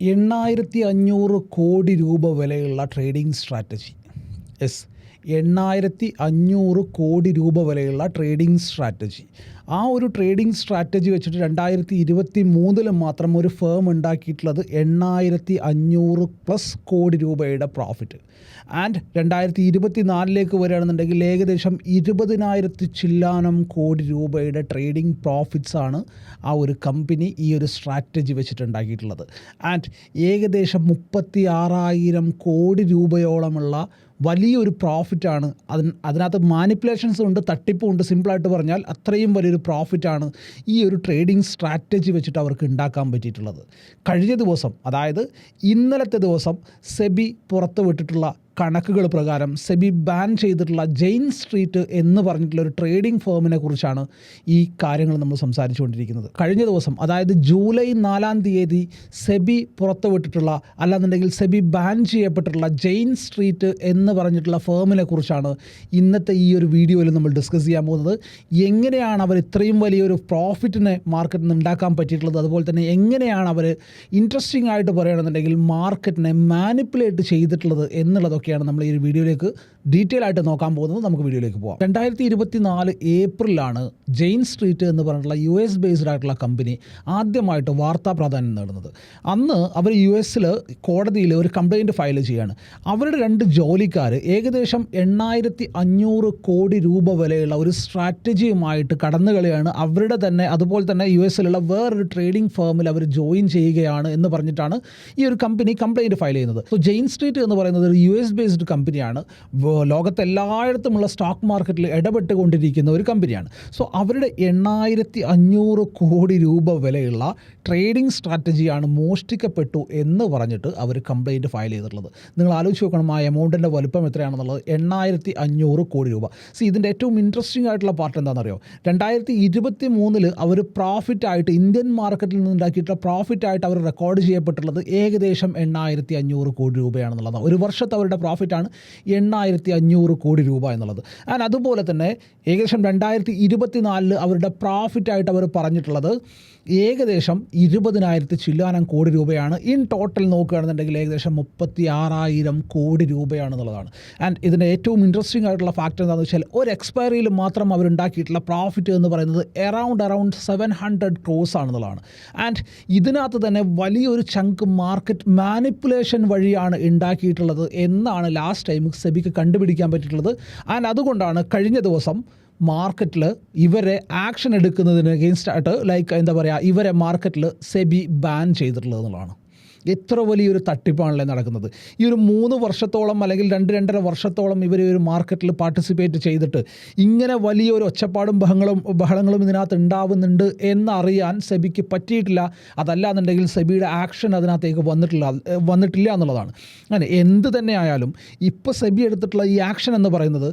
എണ്ണായിരത്തി അഞ്ഞൂറ് കോടി രൂപ വിലയുള്ള ട്രേഡിംഗ് സ്ട്രാറ്റജി യെസ് എണ്ണായിരത്തി അഞ്ഞൂറ് കോടി രൂപ വരെയുള്ള ട്രേഡിംഗ് സ്ട്രാറ്റജി ആ ഒരു ട്രേഡിംഗ് സ്ട്രാറ്റജി വെച്ചിട്ട് രണ്ടായിരത്തി ഇരുപത്തി മൂന്നിൽ മാത്രം ഒരു ഫേം ഉണ്ടാക്കിയിട്ടുള്ളത് എണ്ണായിരത്തി അഞ്ഞൂറ് പ്ലസ് കോടി രൂപയുടെ പ്രോഫിറ്റ് ആൻഡ് രണ്ടായിരത്തി ഇരുപത്തി നാലിലേക്ക് വരികയാണെന്നുണ്ടെങ്കിൽ ഏകദേശം ഇരുപതിനായിരത്തി ചില്ലാനം കോടി രൂപയുടെ ട്രേഡിംഗ് പ്രോഫിറ്റ്സ് ആണ് ആ ഒരു കമ്പനി ഈ ഒരു സ്ട്രാറ്റജി വെച്ചിട്ട് ഉണ്ടാക്കിയിട്ടുള്ളത് ആൻഡ് ഏകദേശം മുപ്പത്തി ആറായിരം കോടി രൂപയോളമുള്ള വലിയൊരു പ്രോഫിറ്റാണ് അതിന് അതിനകത്ത് മാനിപ്പുലേഷൻസ് ഉണ്ട് തട്ടിപ്പും ഉണ്ട്. സിമ്പിളായിട്ട് പറഞ്ഞാൽ അത്രയും വലിയൊരു പ്രോഫിറ്റാണ് ഈ ഒരു ട്രേഡിംഗ് സ്ട്രാറ്റജി വെച്ചിട്ട് അവർക്ക് ഉണ്ടാക്കാൻ പറ്റിയിട്ടുള്ളത്. കഴിഞ്ഞ ദിവസം അതായത് ഇന്നലത്തെ ദിവസം സെബി പുറത്തുവിട്ടിട്ടുള്ള കണക്കുകൾ പ്രകാരം സെബി ബാൻ ചെയ്തിട്ടുള്ള ജെയിൻ സ്ട്രീറ്റ് എന്ന് പറഞ്ഞിട്ടുള്ള ഒരു ട്രേഡിംഗ് ഫേമിനെ കുറിച്ചാണ് ഈ കാര്യങ്ങൾ നമ്മൾ സംസാരിച്ചുകൊണ്ടിരിക്കുന്നത്. കഴിഞ്ഞ ദിവസം അതായത് ജൂലൈ നാലാം തീയതി സെബി പുറത്തുവിട്ടിട്ടുള്ള അല്ലാന്നുണ്ടെങ്കിൽ സെബി ബാൻ ചെയ്യപ്പെട്ടിട്ടുള്ള ജെയിൻ സ്ട്രീറ്റ് എന്ന് പറഞ്ഞിട്ടുള്ള ഫേമിനെ കുറിച്ചാണ് ഇന്നത്തെ ഈ ഒരു വീഡിയോയിൽ നമ്മൾ ഡിസ്കസ് ചെയ്യാൻ പോകുന്നത്. എങ്ങനെയാണ് അവർ ഇത്രയും വലിയൊരു പ്രോഫിറ്റിനെ മാർക്കറ്റിൽ നിന്ന് ഉണ്ടാക്കാൻ പറ്റിയിട്ടുള്ളത്? അതുപോലെ തന്നെ എങ്ങനെയാണ് അവർ ഇൻട്രസ്റ്റിംഗ് ആയിട്ട് പറയുകയാണെന്നുണ്ടെങ്കിൽ മാർക്കറ്റിനെ മാനിപ്പുലേറ്റ് ചെയ്തിട്ടുള്ളത് എന്നുള്ളതൊക്കെയാണ് നമ്മൾ ഈ വീഡിയോയിലേക്ക് ഡീറ്റെയിൽ ആയിട്ട് നോക്കാൻ പോകുന്നത് നമുക്ക് വീഡിയോയിലേക്ക് പോകാം രണ്ടായിരത്തി ഇരുപത്തി നാല് ഏപ്രിലാണ് ജെയിൻ സ്ട്രീറ്റ് എന്ന് പറഞ്ഞിട്ടുള്ള യു എസ് ബേസ്ഡ് ആയിട്ടുള്ള കമ്പനി ആദ്യമായിട്ട് വാർത്താ പ്രാധാന്യം നേടുന്നത്. അന്ന് അവർ യു എസിൽ കോടതിയിൽ ഒരു കംപ്ലയിന്റ് ഫയൽ ചെയ്യാണ്. അവരുടെ രണ്ട് ജോലിക്കാർ ഏകദേശം എണ്ണായിരത്തി അഞ്ഞൂറ് കോടി രൂപ വിലയുള്ള ഒരു സ്ട്രാറ്റജിയുമായിട്ട് കടന്നു കളിയാണ് അവരുടെ തന്നെ അതുപോലെ തന്നെ യു എസിലുള്ള വേറൊരു ട്രേഡിംഗ് ഫേമിൽ അവർ ജോയിൻ ചെയ്യുകയാണ് എന്ന് പറഞ്ഞിട്ടാണ് ഈ ഒരു കമ്പനി കംപ്ലയിന്റ് ഫയൽ ചെയ്യുന്നത്. സോ ജെയിൻ സ്ട്രീറ്റ് എന്ന് പറയുന്നത് ഒരു യു എസ് ബേസ്ഡ് കമ്പനിയാണ് ലോകത്തെ എല്ലായിടത്തുമുള്ള സ്റ്റോക്ക് മാർക്കറ്റിൽ ഇടപെട്ടുകൊണ്ടിരിക്കുന്ന ഒരു കമ്പനിയാണ് സോ അവരുടെ എണ്ണായിരത്തി അഞ്ഞൂറ് കോടി രൂപ വിലയുള്ള ട്രേഡിംഗ് സ്ട്രാറ്റജിയാണ് മോഷ്ടിക്കപ്പെട്ടു എന്ന് പറഞ്ഞിട്ട് അവർ കംപ്ലയിന്റ് ഫയൽ ചെയ്തിട്ടുള്ളത്. നിങ്ങൾ ആലോചിച്ച് നോക്കണം ആ എമൗണ്ടിന്റെ വലുപ്പം എത്രയാണെന്നുള്ളത്? എണ്ണായിരത്തി അഞ്ഞൂറ് കോടി രൂപ. സി ഇതിന്റെ ഏറ്റവും ഇൻട്രസ്റ്റിംഗ് ആയിട്ടുള്ള പാർട്ട് എന്താണെന്നറിയോ? രണ്ടായിരത്തി ഇരുപത്തി മൂന്നിൽ അവർ പ്രോഫിറ്റ് ആയിട്ട് ഇന്ത്യൻ മാർക്കറ്റിൽ നിന്ന് ഉണ്ടാക്കിയിട്ടുള്ള പ്രോഫിറ്റ് ആയിട്ട് അവർ റെക്കോർഡ് ചെയ്യപ്പെട്ടുള്ളത് ഏകദേശം എണ്ണായിരത്തി അഞ്ഞൂറ് കോടി രൂപയാണെന്നുള്ളതാണ്. ഒരു വർഷത്തെ അവരുടെ പ്രോഫിറ്റാണ് എണ്ണായിരത്തി അഞ്ഞൂറ് കോടി രൂപ എന്നുള്ളത്. ആൻഡ് അതുപോലെ തന്നെ ഏകദേശം രണ്ടായിരത്തി ഇരുപത്തി നാലിൽ അവരുടെ പ്രോഫിറ്റായിട്ട് അവർ പറഞ്ഞിട്ടുള്ളത് ഏകദേശം ഇരുപതിനായിരത്തി ചില്ലാനം കോടി രൂപയാണ്. ഇൻ ടോട്ടൽ നോക്കുകയാണെന്നുണ്ടെങ്കിൽ ഏകദേശം മുപ്പത്തി ആറായിരം കോടി രൂപയാണെന്നുള്ളതാണ്. ആൻഡ് ഇതിന്റെ ഏറ്റവും ഇൻട്രസ്റ്റിംഗ് ആയിട്ടുള്ള ഫാക്ടർ എന്താണെന്ന് വെച്ചാൽ ഒരു എക്സ്പയറിയിൽ മാത്രം അവരുണ്ടാക്കിയിട്ടുള്ള പ്രോഫിറ്റ് എന്ന് പറയുന്നത് around around seven hundred crore ആണെന്നുള്ളതാണ്. And ഇതിനകത്ത് തന്നെ വലിയൊരു ചങ്ക് മാർക്കറ്റ് മാനിപ്പുലേഷൻ വഴിയാണ് ഉണ്ടാക്കിയിട്ടുള്ളത് എന്നാണ് ലാസ്റ്റ് ടൈം സെബിക്ക് കണ്ടുപിടിക്കാൻ പറ്റിയിട്ടുള്ളത്. ആൻഡ് അതുകൊണ്ടാണ് കഴിഞ്ഞ ദിവസം മാർക്കറ്റിൽ ഇവരെ ആക്ഷൻ എടുക്കുന്നതിന് അഗെയിൻസ്റ്റ് ആയിട്ട് ലൈക്ക് എന്താ പറയുക ഇവരെ മാർക്കറ്റിൽ സെബി ബാൻ ചെയ്തിട്ടുള്ളത് എന്നുള്ളതാണ് എത്ര വലിയൊരു തട്ടിപ്പാണല്ലേ നടക്കുന്നത്. ഈ ഒരു മൂന്ന് വർഷത്തോളം അല്ലെങ്കിൽ രണ്ട് രണ്ടര വർഷത്തോളം ഇവർ ഒരു മാർക്കറ്റിൽ പാർട്ടിസിപ്പേറ്റ് ചെയ്തിട്ട് ഇങ്ങനെ വലിയൊരു ഒച്ചപ്പാടും ബഹങ്ങളും ബഹളങ്ങളും ഇതിനകത്ത് ഉണ്ടാവുന്നുണ്ട് എന്നറിയാൻ സെബിക്ക് പറ്റിയിട്ടില്ല. അതല്ല എന്നുണ്ടെങ്കിൽ സെബിയുടെ ആക്ഷൻ അതിനകത്തേക്ക് വന്നിട്ടില്ല വന്നിട്ടില്ല എന്നുള്ളതാണ്. അങ്ങനെ എന്ത് തന്നെ ആയാലും ഇപ്പോൾ സെബി എടുത്തിട്ടുള്ള ഈ ആക്ഷൻ എന്ന് പറയുന്നത്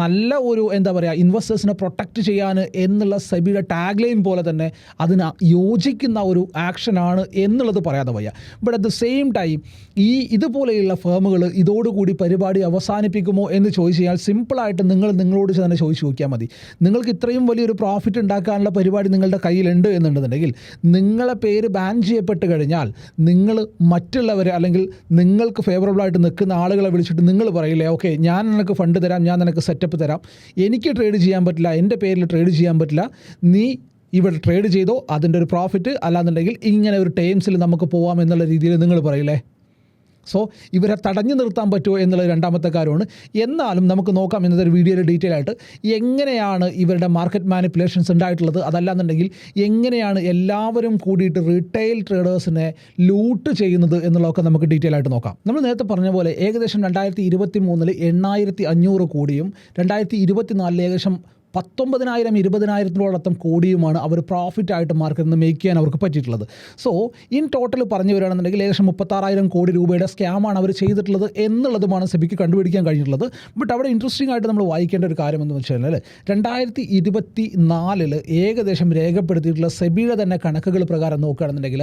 നല്ല ഒരു എന്താ പറയുക ഇൻവെസ്റ്റേഴ്സിനെ പ്രൊട്ടക്റ്റ് ചെയ്യാൻ എന്നുള്ള സെബിയുടെ ടാഗ് ലൈൻ പോലെ തന്നെ അതിന് യോജിക്കുന്ന ഒരു ആക്ഷനാണ് എന്നുള്ളത് പറയാതെ വയ്യ. But at the same time ഈ ഇതുപോലെയുള്ള ഫേമുകൾ ഇതോടുകൂടി പരിപാടി അവസാനിപ്പിക്കുമോ എന്ന് ചോദിച്ചു കഴിഞ്ഞാൽ സിമ്പിളായിട്ട് നിങ്ങൾ നിങ്ങളോട് തന്നെ ചോദിച്ചു നോക്കിയാൽ മതി. നിങ്ങൾക്ക് ഇത്രയും വലിയൊരു പ്രോഫിറ്റ് ഉണ്ടാക്കാനുള്ള പരിപാടി നിങ്ങളുടെ കയ്യിലുണ്ട് എന്നുണ്ടെന്നുണ്ടെങ്കിൽ നിങ്ങളെ പേര് ബാൻ ചെയ്യപ്പെട്ട് കഴിഞ്ഞാൽ നിങ്ങൾ മറ്റുള്ളവരെ അല്ലെങ്കിൽ നിങ്ങൾക്ക് ഫേവറബിളായിട്ട് നിൽക്കുന്ന ആളുകളെ വിളിച്ചിട്ട് നിങ്ങൾ പറയില്ലേ ഓക്കെ ഞാൻ നിനക്ക് ഫണ്ട് തരാം ഞാൻ നിനക്ക് സെറ്റപ്പ് തരാം. എനിക്ക് ട്രേഡ് ചെയ്യാൻ പറ്റില്ല എന്റെ പേരിൽ ട്രേഡ് ചെയ്യാൻ പറ്റില്ല. നീ ഇവിടെ ട്രേഡ് ചെയ്തോ അതിന്റെ ഒരു പ്രോഫിറ്റ് അല്ലാന്നുണ്ടെങ്കിൽ ഇങ്ങനെ ഒരു ടേംസിൽ നമുക്ക് പോവാം എന്നുള്ള രീതിയിൽ നിങ്ങൾ പറയില്ലേ? സോ ഇവരെ തടഞ്ഞു നിർത്താൻ പറ്റുമോ എന്നുള്ള രണ്ടാമത്തെ കാര്യമാണ്. എന്നാലും നമുക്ക് നോക്കാം ഇന്നത്തെ ഒരു വീഡിയോയിൽ ഡീറ്റെയിൽ ആയിട്ട് എങ്ങനെയാണ് ഇവരുടെ മാർക്കറ്റ് മാനിപ്പുലേഷൻസ് ഉണ്ടായിട്ടുള്ളത്. അതല്ലാന്നുണ്ടെങ്കിൽ എങ്ങനെയാണ് എല്ലാവരും കൂടിയിട്ട് റീറ്റെയിൽ ട്രേഡേഴ്സിനെ ലൂട്ട് ചെയ്യുന്നത് എന്നുള്ളതൊക്കെ നമുക്ക് ഡീറ്റെയിൽ ആയിട്ട് നോക്കാം. നമ്മൾ നേരത്തെ പറഞ്ഞ പോലെ ഏകദേശം രണ്ടായിരത്തി ഇരുപത്തി മൂന്നിൽ എണ്ണായിരത്തി അഞ്ഞൂറ് കോടിയും രണ്ടായിരത്തി ഇരുപത്തി നാലിൽ ഏകദേശം പത്തൊമ്പതിനായിരം ഇരുപതിനായിരത്തിനോടൊപ്പം കോടിയുമാണ് അവർ പ്രോഫിറ്റ് ആയിട്ട് മാർക്കറ്റിൽ നിന്ന് മേക്ക് ചെയ്യാൻ അവർക്ക് പറ്റിയിട്ടുള്ളത്. സോ ഇൻ ടോട്ടൽ പറഞ്ഞു വരികയാണെന്നുണ്ടെങ്കിൽ ഏകദേശം മുപ്പത്താറായിരം കോടി രൂപയുടെ സ്കാമാണ് അവർ ചെയ്തിട്ടുള്ളത് എന്നുള്ളതുമാണ് സെബിക്ക് കണ്ടുപിടിക്കാൻ കഴിഞ്ഞിട്ടുള്ളത്. ബട്ട് അവിടെ ഇൻട്രസ്റ്റിംഗ് ആയിട്ട് നമ്മൾ വായിക്കേണ്ട ഒരു കാര്യം എന്ന് വെച്ചാൽ രണ്ടായിരത്തി ഇരുപത്തി നാലിൽ ഏകദേശം രേഖപ്പെടുത്തിയിട്ടുള്ള സെബിയുടെ തന്നെ കണക്കുകൾ പ്രകാരം നോക്കുകയാണെന്നുണ്ടെങ്കിൽ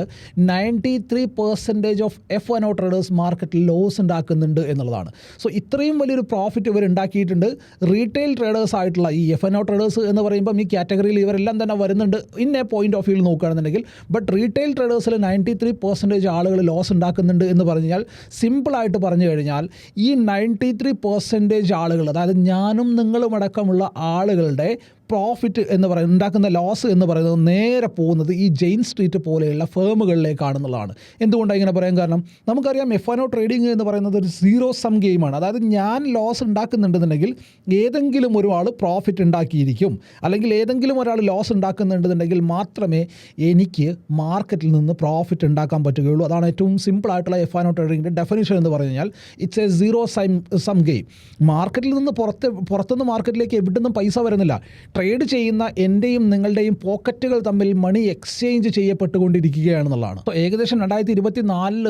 ninety three percentage of F one traders മാർക്കറ്റിൽ ലോസ് ഉണ്ടാക്കുന്നുണ്ട് എന്നുള്ളതാണ്. സോ ഇത്രയും വലിയൊരു പ്രോഫിറ്റ് ഇവർ ഉണ്ടാക്കിയിട്ടുണ്ട്. റീറ്റെയിൽ ട്രേഡേഴ്സ് ആയിട്ടുള്ള ഈ എഫ് എൻ ഒ ട്രേഡേഴ്സ് എന്ന് പറയുമ്പോൾ ഈ കാറ്റഗറിയിൽ ഇവരെല്ലാം തന്നെ വരുന്നുണ്ട് എ പോയിന്റ് ഓഫ് വ്യൂ നോക്കുകയാണെന്നുണ്ടെങ്കിൽ. ബട്ട് റീറ്റെയിൽ ട്രേഡേഴ്സിൽ നയന്റി ത്രീ പെർസെന്റേജ് ആളുകൾ ലോസ് ഉണ്ടാക്കുന്നുണ്ട് എന്ന് പറഞ്ഞാൽ സിമ്പിളായിട്ട് പറഞ്ഞു കഴിഞ്ഞാൽ ഈ നയന്റി ത്രീ പെർസെന്റേജ് ആളുകൾ അതായത് ഞാനും നിങ്ങളും അടക്കമുള്ള ആളുകളുടെ പ്രോഫിറ്റ് എന്ന് പറയുന്നത് ഉണ്ടാക്കുന്ന ലോസ് എന്ന് പറയുന്നത് നേരെ പോകുന്നത് ഈ ജെയിൻ സ്ട്രീറ്റ് പോലെയുള്ള ഫേമുകളിലേക്കാണെന്നുള്ളതാണ്. എന്തുകൊണ്ടാണ് ഇങ്ങനെ പറയാൻ കാരണം? നമുക്കറിയാം എഫ് ആനോ ട്രേഡിംഗ് എന്ന് പറയുന്നത് ഒരു സീറോ സം ഗെയിമാണ് അതായത് ഞാൻ ലോസ് ഉണ്ടാക്കുന്നുണ്ടെന്നുണ്ടെങ്കിൽ ഏതെങ്കിലും ഒരാൾ പ്രോഫിറ്റ് ഉണ്ടാക്കിയിരിക്കും. അല്ലെങ്കിൽ ഏതെങ്കിലും ഒരാൾ ലോസ് ഉണ്ടാക്കുന്നുണ്ടെന്നുണ്ടെങ്കിൽ മാത്രമേ എനിക്ക് മാർക്കറ്റിൽ നിന്ന് പ്രോഫിറ്റ് ഉണ്ടാക്കാൻ പറ്റുകയുള്ളൂ. അതാണ് ഏറ്റവും സിമ്പിൾ ആയിട്ടുള്ള എഫ് ആനോ ട്രേഡിങ്ങിന്റെ ഡെഫിനേഷൻ എന്ന് പറഞ്ഞു കഴിഞ്ഞാൽ it's a zero sum sum game മാർക്കറ്റിൽ നിന്ന് പുറത്ത് പുറത്തുനിന്ന് മാർക്കറ്റിലേക്ക് എവിടെ നിന്നും പൈസ വരുന്നില്ല. ട്രേഡ് ചെയ്യുന്ന എന്റെയും നിങ്ങളുടെയും പോക്കറ്റുകൾ തമ്മിൽ മണി എക്സ്ചേഞ്ച് ചെയ്യപ്പെട്ടുകൊണ്ടിരിക്കുകയാണെന്നുള്ളതാണ്. അപ്പോൾ ഏകദേശം രണ്ടായിരത്തി ഇരുപത്തി നാലിൽ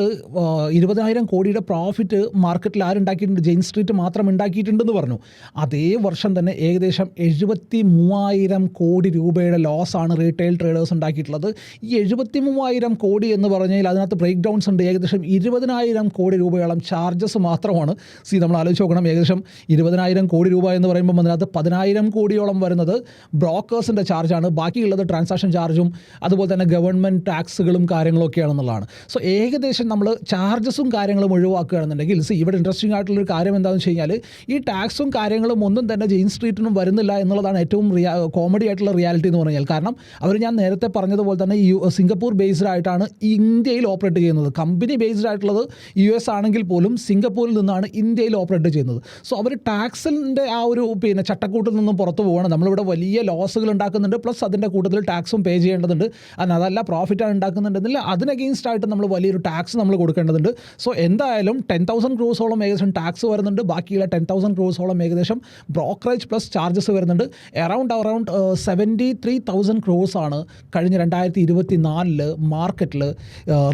ഇരുപതിനായിരം കോടിയുടെ പ്രോഫിറ്റ് മാർക്കറ്റിൽ ആരുണ്ടാക്കിയിട്ടുണ്ട്? ജെയിൻ സ്ട്രീറ്റ് മാത്രം ഉണ്ടാക്കിയിട്ടുണ്ടെന്ന് പറഞ്ഞു. അതേ വർഷം തന്നെ ഏകദേശം എഴുപത്തി മൂവായിരം കോടി രൂപയുടെ ലോസാണ് റീറ്റെയിൽ ട്രേഡേഴ്സ് ഉണ്ടാക്കിയിട്ടുള്ളത്. ഈ എഴുപത്തി മൂവായിരം കോടി എന്ന് പറഞ്ഞാൽ അതിനകത്ത് ബ്രേക്ക് ഡൗൺസ് ഉണ്ട്. ഏകദേശം ഇരുപതിനായിരം കോടി രൂപയോളം ചാർജസ് മാത്രമാണ്. സി നമ്മൾ ആലോചിച്ച് നോക്കണം. ഏകദേശം ഇരുപതിനായിരം കോടി രൂപ എന്ന് പറയുമ്പോൾ അതിനകത്ത് പതിനായിരം കോടിയോളം വരുന്നത് ബ്രോക്കേഴ്സിന്റെ ചാർജാണ്. ബാക്കിയുള്ളത് ട്രാൻസാക്ഷൻ ചാർജും അതുപോലെ തന്നെ ഗവൺമെന്റ് ടാക്സുകളും കാര്യങ്ങളൊക്കെയാണെന്നുള്ളതാണ് സോ ഏകദേശം നമ്മൾ ചാർജസും കാര്യങ്ങളും ഒഴിവാക്കുകയാണെന്നുണ്ടെങ്കിൽ സി ഇവിടെ ഇൻട്രസ്റ്റിംഗ് ആയിട്ടുള്ളൊരു കാര്യം എന്താണെന്ന് വെച്ച് കഴിഞ്ഞാൽ ഈ ടാക്സും കാര്യങ്ങളും ഒന്നും തന്നെ ജെയിൻ സ്ട്രീറ്റിനും വരുന്നില്ല എന്നുള്ളതാണ് ഏറ്റവും കോമഡി ആയിട്ടുള്ള റിയാലിറ്റി എന്ന് പറഞ്ഞാൽ. കാരണം അവർ ഞാൻ നേരത്തെ പറഞ്ഞതുപോലെ തന്നെ യു സിംഗപ്പൂർ ബേസ്ഡ് ആയിട്ടാണ് ഇന്ത്യയിൽ ഓപ്പറേറ്റ് ചെയ്യുന്നത്. കമ്പനി ബേസ്ഡ് ആയിട്ടുള്ളത് യു എസ് ആണെങ്കിൽ പോലും സിംഗപ്പൂരിൽ നിന്നാണ് ഇന്ത്യയിൽ ഓപ്പറേറ്റ് ചെയ്യുന്നത്. സോ അവർ ടാക്സിന്റെ ആ ഒരു പിന്നെ ചട്ടക്കൂട്ടിൽ നിന്നും പുറത്തു പോവുകയാണ് നമ്മളിവിടെ വലിയ ലോസുകൾ ഉണ്ടാക്കുന്നുണ്ട്. പ്ലസ് അതിന്റെ കൂട്ടത്തിൽ ടാക്സും പേ ചെയ്യേണ്ടതുണ്ട്. അതിന് അതല്ല പ്രോഫിറ്റാണ് ഉണ്ടാക്കുന്നുണ്ടെന്നില്ല. അതിന് അഗെയിൻസ്റ്റ് ആയിട്ട് നമ്മൾ വലിയൊരു ടാക്സ് നമ്മൾ കൊടുക്കേണ്ടതുണ്ട്. സോ എന്തായാലും ടെൻ തൗസൻഡ് ക്രൂസോളം ഏകദേശം ടാക്സ് വരുന്നുണ്ട്. ബാക്കിയുള്ള ടെൻ തൗസൻഡ് ക്രൂസോളം ഏകദേശം ബ്രോക്കറേജ് പ്ലസ് ചാർജസ് വരുന്നുണ്ട്. Around around seventy three thousand crore ആണ് കഴിഞ്ഞ രണ്ടായിരത്തി ഇരുപത്തി നാലിൽ മാർക്കറ്റിൽ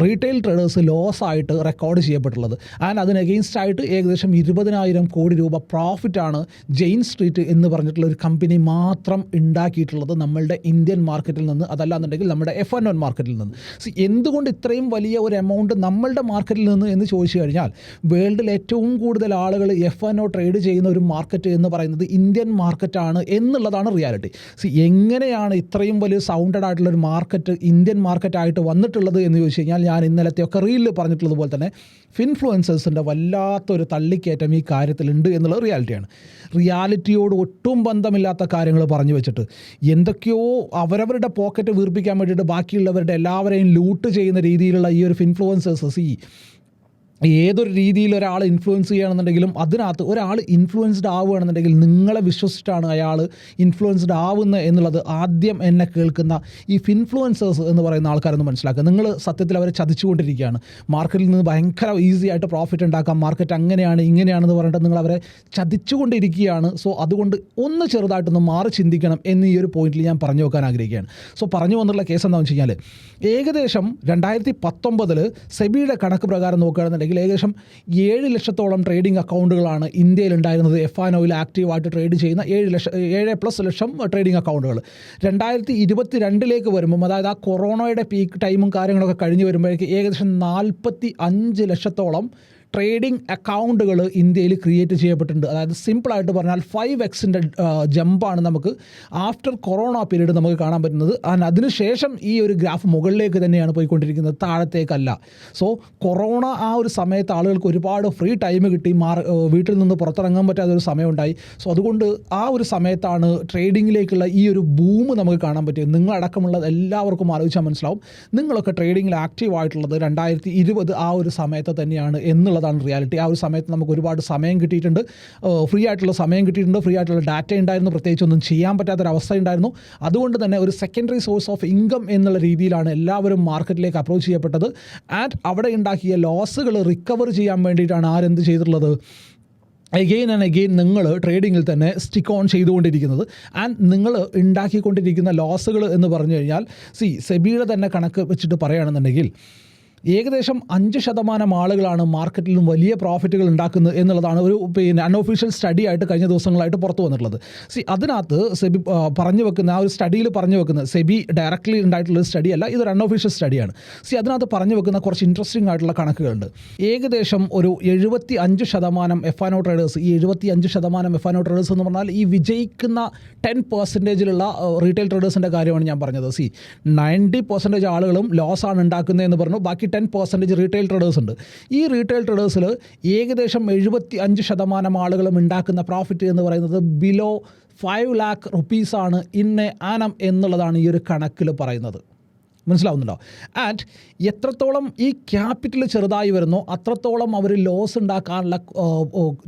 റീറ്റെയിൽ ട്രേഡേഴ്സ് ലോസ് ആയിട്ട് റെക്കോർഡ് ചെയ്യപ്പെട്ടുള്ളത്. ആൻഡ് അതിന് അഗെയിൻസ്റ്റ് ആയിട്ട് ഏകദേശം ഇരുപതിനായിരം കോടി രൂപ പ്രോഫിറ്റാണ് ജെയിൻ സ്ട്രീറ്റ് എന്ന് പറഞ്ഞിട്ടുള്ള ഒരു കമ്പനി മാത്രം ഉണ്ടാക്കിയിട്ടുള്ളത് നമ്മളുടെ ഇന്ത്യൻ മാർക്കറ്റിൽ നിന്ന് അതല്ലാന്നുണ്ടെങ്കിൽ നമ്മുടെ എഫ് എൻ ഒൻ മാർക്കറ്റിൽ നിന്ന്. സി എന്തുകൊണ്ട് ഇത്രയും വലിയ ഒരു എമൗണ്ട് നമ്മളുടെ മാർക്കറ്റിൽ നിന്ന് എന്ന് ചോദിച്ചു കഴിഞ്ഞാൽ വേൾഡിൽ ഏറ്റവും കൂടുതൽ ആളുകൾ എഫ് എൻ ഒ ട്രേഡ് ചെയ്യുന്ന ഒരു മാർക്കറ്റ് എന്ന് പറയുന്നത് ഇന്ത്യൻ മാർക്കറ്റാണ് എന്നുള്ളതാണ് റിയാലിറ്റി സി എങ്ങനെയാണ് ഇത്രയും വലിയ സൗണ്ടഡ് ആയിട്ടുള്ള ഒരു മാർക്കറ്റ് ഇന്ത്യൻ മാർക്കറ്റായിട്ട് വന്നിട്ടുള്ളത് എന്ന് ചോദിച്ചു കഴിഞ്ഞാൽ ഞാൻ ഇന്നലത്തെ ഒക്കെ റീലിൽ പറഞ്ഞിട്ടുള്ളത് പോലെ തന്നെ ഫിൻഫ്ലുവൻസേഴ്സിന്റെ വല്ലാത്തൊരു തള്ളിക്കയറ്റം ഈ കാര്യത്തിലുണ്ട് എന്നുള്ളത് റിയാലിറ്റിയാണ് റിയാലിറ്റിയോട് ഒട്ടും ബന്ധമില്ലാത്ത കാര്യങ്ങൾ പറഞ്ഞു വെച്ചിട്ട് എന്തൊക്കെയോ അവരവരുടെ പോക്കറ്റ് വീർപ്പിക്കാൻ വേണ്ടിയിട്ട് ബാക്കിയുള്ളവരുടെ എല്ലാവരെയും ലൂട്ട് ചെയ്യുന്ന രീതിയിലുള്ള ഈ ഒരു ഇൻഫ്ലുവൻസേഴ്സ് സി ഏതൊരു രീതിയിൽ ഒരാൾ ഇൻഫ്ലുവൻസ് ചെയ്യുകയാണെന്നുണ്ടെങ്കിലും അതിനകത്ത് ഒരാൾ ഇൻഫ്ലുവൻസ്ഡ് ആവുകയാണെന്നുണ്ടെങ്കിൽ നിങ്ങളെ വിശ്വസിച്ചിട്ടാണ് അയാൾ ഇൻഫ്ലുവൻസ്ഡ് ആവുന്നത് എന്നുള്ളത് ആദ്യം എന്നെ കേൾക്കുന്ന ഈ ഫിൻഫ്ലുവൻസേഴ്സ് എന്ന് പറയുന്ന ആൾക്കാരൊന്ന് മനസ്സിലാക്കുക. നിങ്ങൾ സത്യത്തിൽ അവരെ ചതിച്ചുകൊണ്ടിരിക്കുകയാണ്. മാർക്കറ്റിൽ നിന്ന് ഭയങ്കര ഈസി ആയിട്ട് പ്രോഫിറ്റ് ഉണ്ടാക്കാം. മാർക്കറ്റ് അങ്ങനെയാണ് ഇങ്ങനെയാണെന്ന് പറഞ്ഞിട്ട് നിങ്ങൾ അവരെ ചതിച്ചുകൊണ്ടിരിക്കുകയാണ്. സോ അതുകൊണ്ട് ഒന്ന് ചെറുതായിട്ടൊന്ന് മാറി ചിന്തിക്കണം എന്ന് ഈ ഒരു പോയിന്റിൽ ഞാൻ പറഞ്ഞു വെക്കാൻ ആഗ്രഹിക്കുകയാണ്. സോ പറഞ്ഞു വന്നുള്ള കേസ് എന്താണെന്ന് വെച്ച് കഴിഞ്ഞാൽ ഏകദേശം രണ്ടായിരത്തി പത്തൊമ്പതിൽ സെബിയുടെ കണക്ക് പ്രകാരം നോക്കുകയാണെന്നുണ്ടെങ്കിൽ ഏകദേശം ഏഴ് ലക്ഷത്തോളം ട്രേഡിംഗ് അക്കൗണ്ടുകളാണ് ഇന്ത്യയിൽ ഉണ്ടായിരുന്നത് എഫ് ഓയിൽ ആക്റ്റീവായിട്ട് ട്രേഡ് ചെയ്യുന്ന ഏഴ് ലക്ഷം ഏഴ് പ്ലസ് ലക്ഷം ട്രേഡിംഗ് അക്കൗണ്ടുകൾ. രണ്ടായിരത്തി ഇരുപത്തി രണ്ടിലേക്ക് വരുമ്പം അതായത് ആ കൊറോണയുടെ പീക്ക് ടൈമും കാര്യങ്ങളൊക്കെ കഴിഞ്ഞ് വരുമ്പോഴേക്ക് ഏകദേശം നാൽപ്പത്തി അഞ്ച് ലക്ഷത്തോളം ട്രേഡിംഗ് അക്കൗണ്ടുകൾ ഇന്ത്യയിൽ ക്രിയേറ്റ് ചെയ്യപ്പെട്ടിട്ടുണ്ട്. അതായത് സിമ്പിളായിട്ട് പറഞ്ഞാൽ ഫൈവ് എക്സിന്റെ ജമ്പാണ് നമുക്ക് ആഫ്റ്റർ കൊറോണ പീരീഡ് നമുക്ക് കാണാൻ പറ്റുന്നത്. അതിനുശേഷം ഈ ഒരു ഗ്രാഫ് മുകളിലേക്ക് തന്നെയാണ് പോയിക്കൊണ്ടിരിക്കുന്നത്. താഴത്തേക്കല്ല. സോ കൊറോണ ആ ഒരു സമയത്ത് ആളുകൾക്ക് ഒരുപാട് ഫ്രീ ടൈം കിട്ടി. വീട്ടിൽ നിന്ന് പുറത്തിറങ്ങാൻ പറ്റാത്ത ഒരു സമയമുണ്ടായി. സോ അതുകൊണ്ട് ആ ഒരു സമയത്താണ് ട്രേഡിങ്ങിലേക്കുള്ള ഈ ഒരു ബൂം നമുക്ക് കാണാൻ പറ്റിയത്. നിങ്ങളടക്കമുള്ള എല്ലാവർക്കും ആലോചിച്ചാൽ മനസ്സിലാവും. നിങ്ങളൊക്കെ ട്രേഡിങ്ങിൽ ആക്റ്റീവ് ആയിട്ടുള്ളത് രണ്ടായിരത്തി ഇരുപത് ആ ഒരു സമയത്ത് തന്നെയാണ് എന്നുള്ളതാണ് റിയാലിറ്റി. ആ ഒരു സമയത്ത് നമുക്ക് ഒരുപാട് സമയം കിട്ടിയിട്ടുണ്ട്. ഫ്രീ ആയിട്ടുള്ള സമയം കിട്ടിയിട്ടുണ്ട്. ഫ്രീ ആയിട്ടുള്ള ഡാറ്റ ഉണ്ടായിരുന്നു. പ്രത്യേകിച്ച് ഒന്നും ചെയ്യാൻ പറ്റാത്തൊരവസ്ഥ ഉണ്ടായിരുന്നു അതുകൊണ്ട് തന്നെ ഒരു സെക്കൻഡറി സോഴ്സ് ഓഫ് ഇൻകം എന്നുള്ള രീതിയിലാണ് എല്ലാവരും മാർക്കറ്റിലേക്ക് അപ്രോച്ച് ചെയ്യപ്പെട്ടത്. ആൻഡ് അവിടെ ഉണ്ടാക്കിയ ലോസുകൾ റിക്കവർ ചെയ്യാൻ വേണ്ടിയിട്ടാണ് ആരെന്ത് ചെയ്തിട്ടുള്ളത്? അഗെയിൻ ആൻഡ് അഗെയിൻ നിങ്ങൾ ട്രേഡിങ്ങിൽ തന്നെ സ്റ്റിക്ക് ഓൺ ചെയ്തുകൊണ്ടിരിക്കുന്നത്. ആൻഡ് നിങ്ങൾ ഉണ്ടാക്കിക്കൊണ്ടിരിക്കുന്ന ലോസുകൾ എന്ന് പറഞ്ഞു കഴിഞ്ഞാൽ സി സെബിയുടെ തന്നെ കണക്ക് വെച്ചിട്ട് പറയുകയാണെന്നുണ്ടെങ്കിൽ ഏകദേശം അഞ്ച് ശതമാനം ആളുകളാണ് മാർക്കറ്റിലും വലിയ പ്രോഫിറ്റുകൾ ഉണ്ടാക്കുന്നത് എന്നുള്ളതാണ് ഒരു പിന്നെ അൺഒഫീഷ്യൽ സ്റ്റഡി ആയിട്ട് കഴിഞ്ഞ ദിവസങ്ങളായിട്ട് പുറത്തു വന്നിട്ടുള്ളത്. സി അതിനകത്ത് സെബി പറഞ്ഞു വെക്കുന്ന ആ ഒരു സ്റ്റഡിയിൽ പറഞ്ഞു വെക്കുന്ന സെബി ഡയറക്റ്റ്ലി ഉണ്ടായിട്ടുള്ള ഒരു സ്റ്റഡി അല്ല ഇതൊരു അൺഒഫീഷ്യൽ സ്റ്റഡിയാണ് സി അതിനകത്ത് പറഞ്ഞു വെക്കുന്ന കുറച്ച് ഇൻട്രസ്റ്റിംഗ് ആയിട്ടുള്ള കണക്കുകളുണ്ട്. ഏകദേശം ഒരു എഴുപത്തി അഞ്ച് ശതമാനം എഫ് ആനോ ട്രേഡേഴ്സ് ഈ എഴുപത്തി അഞ്ച് ശതമാനം എഫ് ആനോ ട്രേഡേഴ്സ് എന്ന് പറഞ്ഞാൽ ഈ വിജയിക്കുന്ന ടെൻ പെർസെന്റേജിലുള്ള റീറ്റെയിൽ ട്രേഡേഴ്സിന്റെ കാര്യമാണ് ഞാൻ പറഞ്ഞത്. സി നയന്റി പെർസെന്റേജ് ആളുകളും ലോസ് ആണ് ഉണ്ടാക്കുന്നതെന്ന് പറഞ്ഞു. ബാക്കി ടെൻ പെർസെന്റേജ് റീറ്റെയിൽ ട്രേഡേഴ്സ് ഉണ്ട്. ഈ റീറ്റെയിൽ ട്രേഡേഴ്സിൽ ഏകദേശം എഴുപത്തി അഞ്ച് ശതമാനം ആളുകളും ഉണ്ടാക്കുന്ന പ്രോഫിറ്റ് എന്ന് പറയുന്നത് ബിലോ ഫൈവ് ലാക്ക് റുപ്പീസാണ് ഇന്ന് ആനം എന്നുള്ളതാണ് ഈ ഒരു കണക്കിൽ പറയുന്നത്. മനസ്സിലാവുന്നുണ്ടോ? ആൻഡ് എത്രത്തോളം ഈ ക്യാപിറ്റൽ ചെറുതായി വരുന്നോ അത്രത്തോളം അവർ ലോസ് ഉണ്ടാക്കാനുള്ള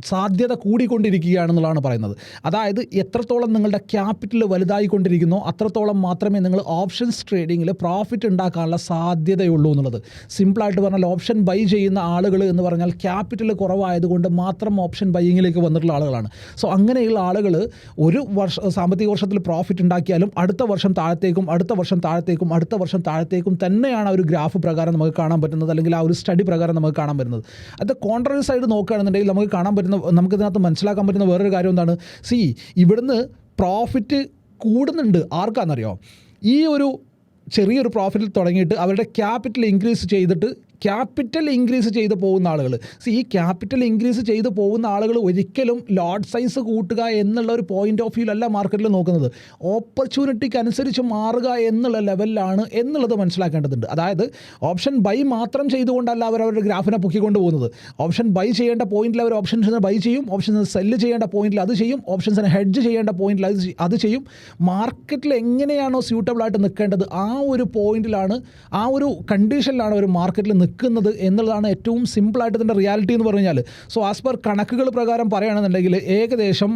സാധ്യത കൂടിക്കൊണ്ടിരിക്കുകയാണെന്നുള്ളതാണ് പറയുന്നത്. അതായത് എത്രത്തോളം നിങ്ങളുടെ ക്യാപിറ്റൽ വലുതായി വലുതായിക്കൊണ്ടിരിക്കുന്നോ അത്രത്തോളം മാത്രമേ നിങ്ങൾ ഓപ്ഷൻസ് ട്രേഡിങ്ങിൽ പ്രോഫിറ്റ് ഉണ്ടാക്കാനുള്ള സാധ്യതയുള്ളൂ എന്നുള്ളത്. സിമ്പിളായിട്ട് പറഞ്ഞാൽ ഓപ്ഷൻ ബൈ ചെയ്യുന്ന ആളുകൾ എന്ന് പറഞ്ഞാൽ ക്യാപിറ്റൽ കുറവായതുകൊണ്ട് മാത്രം ഓപ്ഷൻ ബൈയിങ്ങിലേക്ക് വന്നിട്ടുള്ള ആളുകളാണ്. സോ അങ്ങനെയുള്ള ആളുകൾ ഒരു വർഷ സാമ്പത്തിക വർഷത്തിൽ പ്രോഫിറ്റ് ഉണ്ടാക്കിയാലും അടുത്ത വർഷം താഴത്തേക്കും അടുത്ത വർഷം താഴത്തേക്കും അടുത്ത വർഷം താഴത്തേക്കും തന്നെയാണ് ആ ഒരു ഗ്രാഫ് പ്രകാരം നമുക്ക് കാണാൻ പറ്റുന്നത് അല്ലെങ്കിൽ ആ ഒരു സ്റ്റഡി പ്രകാരം നമുക്ക് കാണാൻ പറ്റുന്നത്. അത് കോൺട്രറി സൈഡ് നോക്കുകയാണെന്നുണ്ടെങ്കിൽ നമുക്ക് കാണാൻ പറ്റുന്ന നമുക്കിതിനകത്ത് മനസ്സിലാക്കാൻ പറ്റുന്ന വേറൊരു കാര്യം എന്താണ്? സി ഇവിടുന്ന് പ്രോഫിറ്റ് കൂടുന്നുണ്ട്. ആർക്കാണെന്നറിയോ ഈ ഒരു ചെറിയൊരു പ്രോഫിറ്റിൽ തുടങ്ങിയിട്ട് അവരുടെ ക്യാപിറ്റൽ ഇൻക്രീസ് ചെയ്തിട്ട് ക്യാപിറ്റൽ ഇൻക്രീസ് ചെയ്ത് പോകുന്ന ആളുകൾ സി ഈ ക്യാപിറ്റൽ ഇൻക്രീസ് ചെയ്ത് പോകുന്ന ആളുകൾ ഒരിക്കലും ലോഡ് സൈസ് കൂട്ടുക എന്നുള്ള ഒരു പോയിന്റ് ഓഫ് വ്യൂലല്ല മാർക്കറ്റിൽ നോക്കുന്നത്. ഓപ്പർച്യൂണിറ്റിക്ക് അനുസരിച്ച് മാറുക എന്നുള്ള ലെവലിലാണ് എന്നുള്ളത് മനസ്സിലാക്കേണ്ടതുണ്ട്. അതായത് ഓപ്ഷൻ ബൈ മാത്രം ചെയ്തുകൊണ്ടല്ല അവർ അവരുടെ ഗ്രാഫിനെ പൊക്കിക്കൊണ്ട് പോകുന്നത്. ഓപ്ഷൻ ബൈ ചെയ്യേണ്ട പോയിന്റിൽ അവർ ഓപ്ഷൻസ് ബൈ ചെയ്യും ഓപ്ഷൻസ് സെല്ല് ചെയ്യേണ്ട പോയിന്റിൽ അത് ചെയ്യും ഓപ്ഷൻസിന് ഹെഡ്ജ് ചെയ്യേണ്ട പോയിന്റിൽ അത് അത് ചെയ്യും. മാർക്കറ്റിൽ എങ്ങനെയാണോ സ്യൂട്ടബിൾ ആയിട്ട് നിൽക്കേണ്ടത് ആ ഒരു പോയിന്റിലാണ് ആ ഒരു കണ്ടീഷനിലാണ് അവർ മാർക്കറ്റിൽ നിൽക്കുന്നത്. എന്നുള്ളതാണ് ഏറ്റവും സിമ്പിളായിട്ട് ഇതിന്റെ റിയാലിറ്റി എന്ന് പറഞ്ഞു കഴിഞ്ഞാൽ സോ ആസ് പെർ കണക്കുകൾ പ്രകാരം പറയുകയാണെന്നുണ്ടെങ്കിൽ ഏകദേശം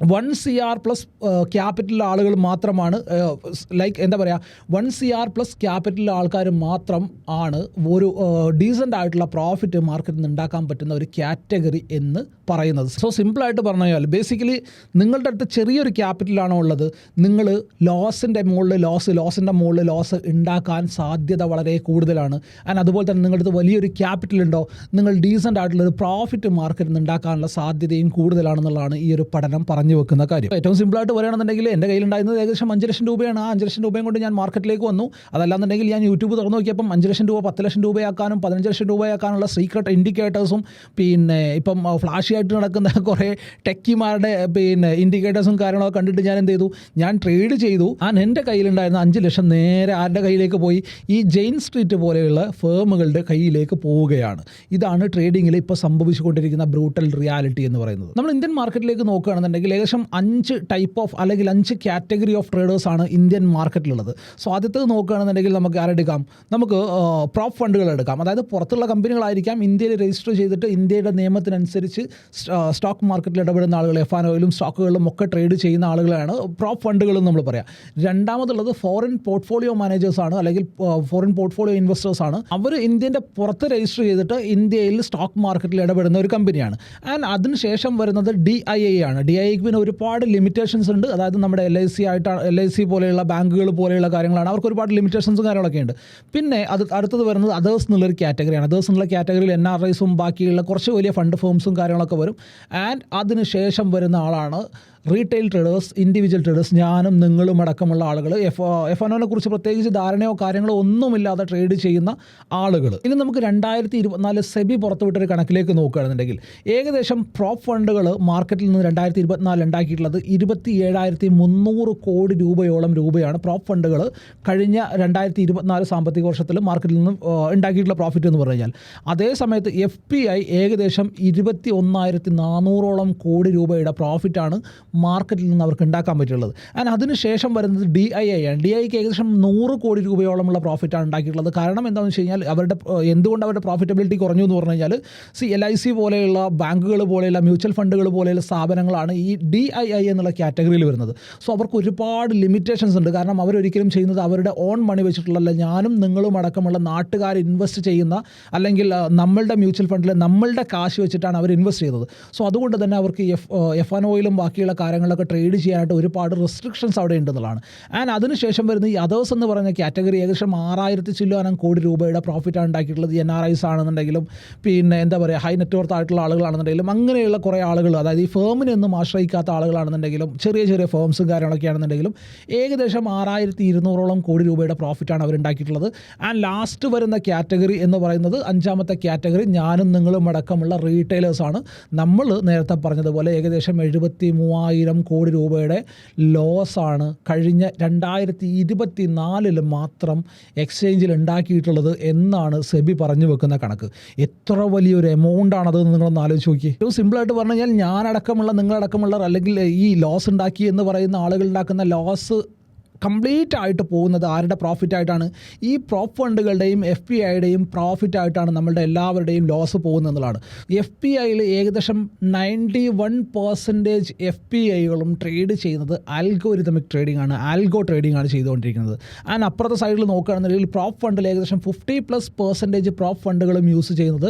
one C R plus capital ആളുകൾ മാത്രമാണ് ലൈക്ക് എന്താ പറയുക one C R plus capital ആൾക്കാർ മാത്രം ആണ് ഒരു ഡീസന്റ് ആയിട്ടുള്ള പ്രോഫിറ്റ് മാർക്കറ്റിൽ നിന്ന് ഉണ്ടാക്കാൻ പറ്റുന്ന ഒരു കാറ്റഗറി എന്ന് പറയുന്നത്. സോ സിമ്പിളായിട്ട് പറഞ്ഞു കഴിഞ്ഞാൽ ബേസിക്കലി നിങ്ങളുടെ അടുത്ത് ചെറിയൊരു ക്യാപിറ്റലാണോ ഉള്ളത് നിങ്ങൾ ലോസിന്റെ മുകളിൽ ലോസ് ലോസിന്റെ മുകളിൽ ലോസ് ഉണ്ടാക്കാൻ സാധ്യത വളരെ കൂടുതലാണ്. ആൻഡ് അതുപോലെ തന്നെ നിങ്ങളുടെ അടുത്ത് വലിയൊരു ക്യാപിറ്റൽ ഉണ്ടോ നിങ്ങൾ ഡീസന്റ് ആയിട്ടുള്ള ഒരു പ്രോഫിറ്റ് മാർക്കറ്റിൽ നിന്ന് ഉണ്ടാക്കാനുള്ള സാധ്യതയും കൂടുതലാണെന്നുള്ളതാണ് ഈ ഒരു പഠനം പറഞ്ഞു വെക്കുന്ന കാര്യം. ഏറ്റവും സിമ്പിളായിട്ട് പറയുകയാണെന്നുണ്ടെങ്കിൽ എന്റെ കയ്യിലുണ്ടായിരുന്നത് ഏകദേശം അഞ്ച് ലക്ഷം രൂപയാണ്. ആ അഞ്ച് ലക്ഷം രൂപയും കൊണ്ട് ഞാൻ മാർക്കറ്റിലേക്ക് വന്നു. അതല്ലാന്നുണ്ടെങ്കിൽ ഞാൻ യൂട്യൂബ് തുറന്നു നോക്കിയപ്പം അഞ്ച് ലക്ഷം രൂപ പത്ത് ലക്ഷം രൂപയാക്കാനും പതിനഞ്ച് ലക്ഷം രൂപയാക്കാനുള്ള സീക്രട്ട് ഇൻഡിക്കേറ്റേഴ്സും പിന്നെ ഇപ്പം ഫ്ലാഷി ആയിട്ട് നടക്കുന്ന കുറേ ടെക്കിമാരുടെ പിന്നെ ഇൻഡിക്കേറ്റേഴ്സും കാര്യങ്ങളൊക്കെ കണ്ടിട്ട് ഞാൻ എന്ത് ചെയ്തു? ഞാൻ ട്രേഡ് ചെയ്തു. ആ എന്റെ കയ്യിലുണ്ടായിരുന്ന അഞ്ച് ലക്ഷം നേരെ ആരുടെ കയ്യിലേക്ക് പോയി? ഈ ജെയിൻ സ്ട്രീറ്റ് പോലെയുള്ള ഫേമുകളുടെ കയ്യിലേക്ക് പോവുകയാണ്. ഇതാണ് ട്രേഡിങ്ങിൽ ഇപ്പോൾ സംഭവിച്ചുകൊണ്ടിരിക്കുന്ന ബ്രൂട്ടൽ റിയാലിറ്റി എന്ന് പറയുന്നത്. നമ്മൾ ഇന്ത്യൻ മാർക്കറ്റിലേക്ക് നോക്കുകയാണെന്നുണ്ടെങ്കിൽ ഏകദേശം അഞ്ച് ടൈപ്പ് ഓഫ് അല്ലെങ്കിൽ അഞ്ച് കാറ്റഗറി ഓഫ് ട്രേഡേഴ്സ് ആണ് ഇന്ത്യൻ മാർക്കറ്റിലുള്ളത് സോ ആദ്യത്തേത് നോക്കുകയാണെന്നുണ്ടെങ്കിൽ നമുക്ക് ആരെടുക്കാം? നമുക്ക് പ്രോപ്പ് ഫണ്ടുകൾ എടുക്കാം അതായത് പുറത്തുള്ള കമ്പനികളായിരിക്കാം ഇന്ത്യയിൽ രജിസ്റ്റർ ചെയ്തിട്ട് ഇന്ത്യയുടെ നിയമത്തിനനുസരിച്ച് സ്റ്റോക്ക് മാർക്കറ്റിൽ ഇടപെടുന്ന ആളുകൾ എഫ് ആൻ സ്റ്റോക്കുകളിലും ഒക്കെ ട്രേഡ് ചെയ്യുന്ന ആളുകളാണ് പ്രോപ്പ് ഫണ്ടുകൾ എന്ന് നമ്മൾ പറയാം. രണ്ടാമതുള്ളത് ഫോറിൻ പോർട്ട്ഫോളിയോ മാനേജേഴ്സ് ആണ് അല്ലെങ്കിൽ ഫോറിൻ പോർട്ട്ഫോളിയോ ഇൻവെസ്റ്റേഴ്സ് ആണ്. അവർ ഇന്ത്യന്റെ പുറത്ത് രജിസ്റ്റർ ചെയ്തിട്ട് ഇന്ത്യയിൽ സ്റ്റോക്ക് മാർക്കറ്റിൽ ഇടപെടുന്ന ഒരു കമ്പനിയാണ്. ആൻഡ് അതിനുശേഷം വരുന്നത് ഡി ഐ ഐ ആണ്. ഡി ഐ ഐക്ക് പിന്നെ ഒരുപാട് ലിമിറ്റേഷൻസ് ഉണ്ട്. അതായത് നമ്മുടെ എൽ ഐ സി ആയിട്ടാണ് എൽ ഐ സി പോലെയുള്ള ബാങ്കുകൾ പോലെയുള്ള കാര്യങ്ങളാണ്. അവർക്ക് ഒരുപാട് ലിമിറ്റേഷൻസും കാര്യങ്ങളൊക്കെ ഉണ്ട്. പിന്നെ അത് അടുത്തത് വരുന്നത് അതേഴ്സ് എന്നുള്ളൊരു കാറ്റഗറിയാണ് അതേഴ്സ് എന്നുള്ള കാറ്റഗറിയിൽ എൻ ആർ ഐസും ബാക്കിയുള്ള കുറച്ച് വലിയ ഫണ്ട് ഫോംസും കാര്യങ്ങളൊക്കെ വരും. ആൻഡ് അതിന് ശേഷം വരുന്ന ആളാണ് റീറ്റെയിൽ ട്രേഡേഴ്സ് ഇൻഡിവിജ്വൽ ട്രേഡേഴ്സ് ഞാനും നിങ്ങളും അടക്കമുള്ള ആളുകൾ എഫ് എഫ് ഒനെ കുറിച്ച് പ്രത്യേകിച്ച് ധാരണയോ കാര്യങ്ങളോ ഒന്നുമില്ലാതെ ട്രേഡ് ചെയ്യുന്ന ആളുകൾ. ഇനി നമുക്ക് രണ്ടായിരത്തി ഇരുപത്തിനാല് സെബി പുറത്തുവിട്ടൊരു കണക്കിലേക്ക് നോക്കുകയാണെന്നുണ്ടെങ്കിൽ ഏകദേശം പ്രോപ്പ് ഫണ്ടുകൾ മാർക്കറ്റിൽ നിന്ന് രണ്ടായിരത്തി ഇരുപത്തിനാല് ഉണ്ടാക്കിയിട്ടുള്ളത് ഇരുപത്തി ഏഴായിരത്തി മുന്നൂറ് കോടി രൂപയോളം രൂപയാണ് പ്രോപ്പ് ഫണ്ടുകൾ കഴിഞ്ഞ രണ്ടായിരത്തി ഇരുപത്തിനാല് സാമ്പത്തിക വർഷത്തിൽ മാർക്കറ്റിൽ നിന്ന് ഉണ്ടാക്കിയിട്ടുള്ള പ്രോഫിറ്റ് എന്ന് പറഞ്ഞു കഴിഞ്ഞാൽ. അതേ സമയത്ത് എഫ് പി ഐ ഏകദേശം ഇരുപത്തി ഒന്നായിരത്തി നാനൂറോളം കോടി രൂപയുടെ പ്രോഫിറ്റാണ് മാർക്കറ്റിൽ നിന്ന് അവർക്ക് ഉണ്ടാക്കാൻ പറ്റുള്ളത് ആൻഡ് അതിനുശേഷം വരുന്നത് ഡി ഐ ഐ ആണ്. ഡി ഐക്ക് ഏകദേശം നൂറ് കോടി രൂപയോളമുള്ള പ്രോഫിറ്റാണ് ഉണ്ടാക്കിയിട്ടുള്ളത്. കാരണം എന്താണെന്ന് വെച്ച് കഴിഞ്ഞാൽ അവരുടെ എന്തുകൊണ്ട് അവരുടെ പ്രോഫിറ്റബിലിറ്റി കുറഞ്ഞു എന്ന് പറഞ്ഞു കഴിഞ്ഞാൽ സി എൽ ഐ സി പോലെയുള്ള ബാങ്കുകൾ പോലെയുള്ള മ്യൂച്വൽ ഫണ്ടുകൾ പോലെയുള്ള സ്ഥാപനങ്ങളാണ് ഈ ഡി ഐ ഐ എന്നുള്ള കാറ്റഗറിയിൽ വരുന്നത്. സോ അവർക്ക് ഒരുപാട് ലിമിറ്റേഷൻസ് ഉണ്ട്. കാരണം അവരൊരിക്കലും ചെയ്യുന്നത് അവരുടെ ഓൺ മണി വെച്ചിട്ടുള്ള ഞാനും നിങ്ങളും അടക്കമുള്ള നാട്ടുകാർ ഇൻവെസ്റ്റ് ചെയ്യുന്ന അല്ലെങ്കിൽ നമ്മളുടെ മ്യൂച്വൽ ഫണ്ടിൽ നമ്മളുടെ കാശ് വെച്ചിട്ടാണ് അവർ ഇൻവെസ്റ്റ് ചെയ്യുന്നത്. സോ അതുകൊണ്ട് തന്നെ അവർക്ക് എഫ് എഫ് ആൻ ഓയിലും ബാക്കിയുള്ള കാര്യങ്ങളൊക്കെ ട്രേഡ് ചെയ്യാനായിട്ട് ഒരുപാട് റെസ്ട്രിക്ഷൻസ് അവിടെ ഉണ്ടെന്നുള്ളതാണ്. ആൻഡ് അതിനുശേഷം വരുന്ന ഈ അതേഴ്സ് എന്ന് പറയുന്ന കാറ്റഗറി ഏകദേശം ആറായിരത്തി ചില്ലാനം കോടി രൂപയുടെ പ്രോഫിറ്റാണ് ഉണ്ടാക്കിയിട്ടുള്ളത്. എൻ ആർ ഐസ് ആണെന്നുണ്ടെങ്കിലും പിന്നെ എന്താ പറയുക ഹൈ നെറ്റ്വർത്ത് ആയിട്ടുള്ള ആളുകളാണെന്നുണ്ടെങ്കിലും അങ്ങനെയുള്ള കുറേ ആളുകൾ അതായത് ഈ ഫേമിനെ ഒന്നും ആശ്രയിക്കാത്ത ആളുകളാണെന്നുണ്ടെങ്കിലും ചെറിയ ചെറിയ ഫേംസും കാര്യങ്ങളൊക്കെ ആണെന്നുണ്ടെങ്കിലും ഏകദേശം ആറായിരത്തി ഇരുന്നൂറോളം കോടി രൂപയുടെ പ്രോഫിറ്റാണ് അവരുണ്ടാക്കിയിട്ടുള്ളത് ആൻഡ് ലാസ്റ്റ് വരുന്ന കാറ്റഗറി എന്ന് പറയുന്നത് അഞ്ചാമത്തെ കാറ്റഗറി ഞാനും നിങ്ങളും അടക്കമുള്ള റീറ്റെയിലേഴ്സാണ് നമ്മൾ നേരത്തെ പറഞ്ഞതുപോലെ ഏകദേശം എഴുപത്തി മൂവായിരം കോടി രൂപയുടെ ലോസാണ് കഴിഞ്ഞ രണ്ടായിരത്തി ഇരുപത്തി നാലിൽ മാത്രം എക്സ്ചേഞ്ചിൽ ഉണ്ടാക്കിയിട്ടുള്ളത് എന്നാണ് സെബി പറഞ്ഞു വെക്കുന്ന കണക്ക്. എത്ര വലിയൊരു എമൗണ്ട് ആണത് നിങ്ങളൊന്ന് ആലോചിച്ച് നോക്കി ഏറ്റവും സിമ്പിളായിട്ട് പറഞ്ഞു കഴിഞ്ഞാൽ ഞാനടക്കമുള്ള നിങ്ങളടക്കമുള്ള അല്ലെങ്കിൽ ഈ ലോസ് ഉണ്ടാക്കി എന്ന് പറയുന്ന ആളുകൾ ഉണ്ടാക്കുന്ന ലോസ് കംപ്ലീറ്റ് ആയിട്ട് പോകുന്നത് ആരുടെ പ്രോഫിറ്റ് ആയിട്ടാണ്? ഈ പ്രോപ്പ് ഫണ്ടുകളുടെയും എഫ് പി ഐയുടെയും പ്രോഫിറ്റ് ആയിട്ടാണ് നമ്മളുടെ എല്ലാവരുടെയും ലോസ് പോകുന്നത് എന്നുള്ളതാണ്. എഫ് പി ഐയിൽ ഏകദേശം ninety one percentage F P ഐകളും ട്രേഡ് ചെയ്യുന്നത് ആൽഗോരിതമിക് ട്രേഡിംഗ് ആണ് ആൽഗോ ട്രേഡിംഗ് ആണ് ചെയ്തുകൊണ്ടിരിക്കുന്നത്. ആൻഡ് അപ്പുറത്തെ സൈഡിൽ നോക്കുകയാണെന്നുണ്ടെങ്കിൽ പ്രോപ്പ് ഫണ്ടിൽ ഏകദേശം ഫിഫ്റ്റി പ്ലസ് പെർസെന്റേജ് പ്രോപ്പ് ഫണ്ടുകളും യൂസ് ചെയ്യുന്നത്